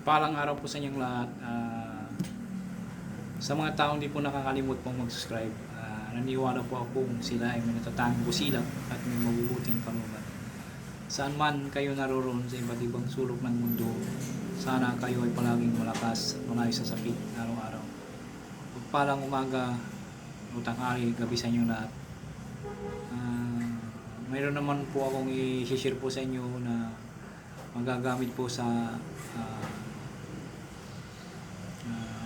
Palang araw po sa inyong lahat. Ah, sa mga taong di po nakakalimot pong mag-subscribe, ah, naniwala po ako kung sila ay may natatanging busilak at may mabubuting panulat. Saan man kayo naroon sa iba't ibang sulok ng mundo, sana kayo ay palaging malakas at malayo sa sakit araw-araw. Pagpalang umaga, o tanghali, gabi sa inyo lahat. Ah, mayroon naman po akong i-share po sa inyo na magagamit po sa ah,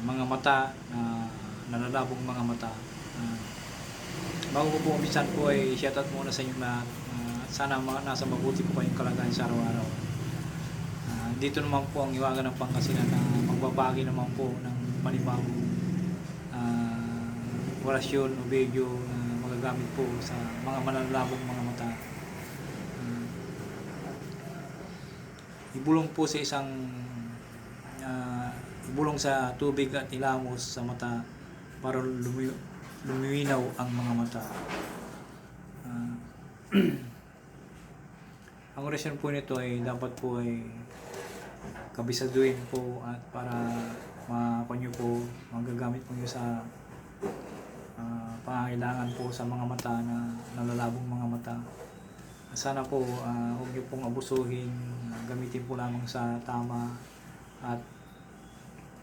mga mata na nalalabong mga mata. Ah, bago ko po umpisan po ay shoutout muna sa inyo lahat. Ah, at sana ma- nasa mabuti po kayong kalagayan sa araw-araw. Ah, dito naman po ang iwaga ng pangkasinan na magbabagi naman po ng panibagong ah, orasyon o video na magagamit po sa mga malalabong mga mata. Ah, ibulong po sa isang ibulong sa tubig at ilamos sa mata para lumi- lumiwinaw ang mga mata. Ah, ang orasyon po nito ay dapat po ay kabisaduhin po at para makonyo po magagamit po nyo sa ah, pangangailangan po sa mga mata na nalalabong mga mata. Sana po ah, huwag nyo pong abusuhin, gamitin po lamang sa tama at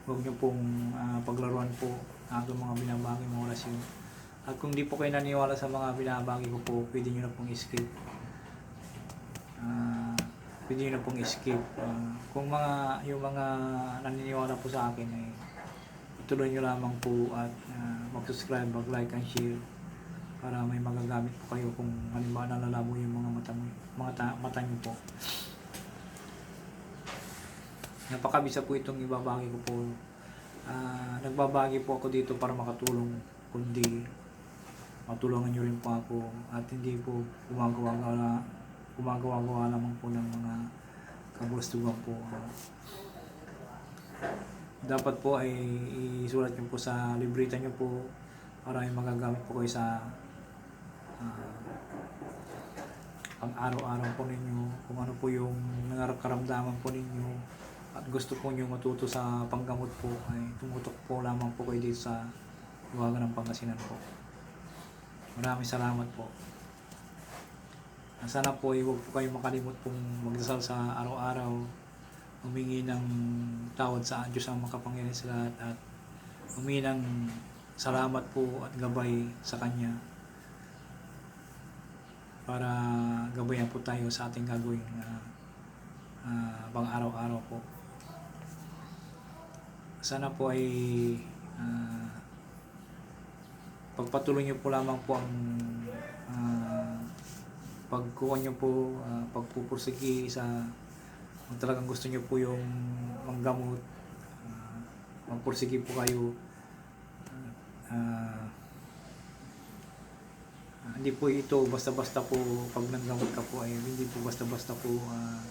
huwag nyo pong ah, paglaruan po ang mga binabagi mga orasyon. At kung di po kayo naniwala sa mga binabagi ko po, pwede nyo na pong skip. Ah, pwede nyo na pong skip. Ah, kung mga, yung mga naniniwala po sa akin ay ituloy nyo lamang po at ah, mag-subscribe, mag-like and share para may magagamit po kayo kung halimbawa nalalabo yung mga mata, mga ta- mata nyo po. Napakabisa po itong ibabagi ko po. Ah, nagbabagi po ako dito para makatulong kundi matulungan nyo rin po ako at hindi po gumagawa gumagawa lamang po ng mga kabustugan po. Ah, dapat po ay isulat nyo po sa libreta nyo po para ay magagamit po kayo sa ah, pang araw-araw po ninyo kung ano po yung nangarap-karamdaman po ninyo at gusto po nyo matuto sa panggamot po ay tumutok po lamang po kayo dito sa Iwagan ng Pangasinan po. Maraming salamat po. Sana po ay huwag po kayo makalimot pong magdasal sa araw-araw humingi ng tawad sa Diyos ang makapangyarihan sa lahat at humingi ng salamat po at gabay sa Kanya para gabayan po tayo sa ating gagawin uh, pang araw-araw po. Sana po ay ah, pagpatuloy niyo po lamang po ang ah, pagkuha niyo po, ah, pagpupursigi sa kung talagang gusto niyo po yung manggamot, uh, magpursige po kayo. Ah, hindi po ito basta-basta po pag nanggamot ka po ay hindi po basta-basta po ah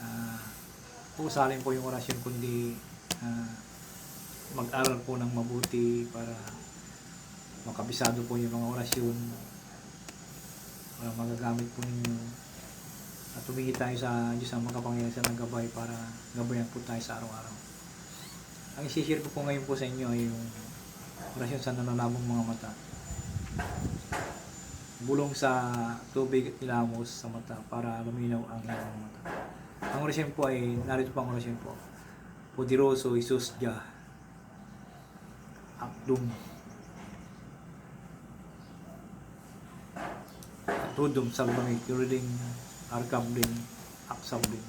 uh, usalin po yung orasyon kundi ah, mag-aral po ng mabuti para makabisado po yung mga orasyon para magagamit po ninyo at humingi tayo sa Diyos ang makapangyarihan sa gabay para gabayan po tayo sa araw-araw. Ang isi-share ko po ngayon po sa inyo ay yung orasyon sa nalalabong mga mata. Bulong sa tubig at ilamos sa mata para luminaw ang inyong mata. Ang orasyon po ay, narito ang orasyon po. Poderoso Jesus Jah. Akdum. Tudum Salbamik, Yuriding Arkabding, Aksabding.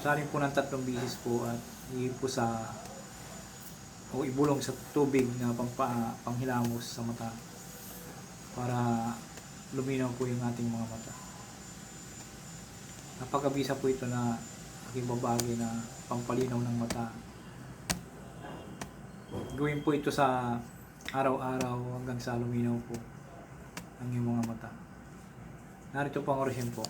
Saling po ng tatlong bisis po at i po sa o ibulong sa tubig na pangpa, panghilamos sa mata para luminaw po yung ating mga mata. Napakabisa po ito na aking babagi na pampalinaw ng mata. Gawin po ito sa araw-araw hanggang sa luminaw po ang iyong mga mata. Narito po ang orasyon po.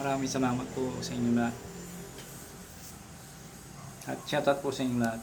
Maraming salamat po sa inyo lahat. At shoutout po sa inyo lahat.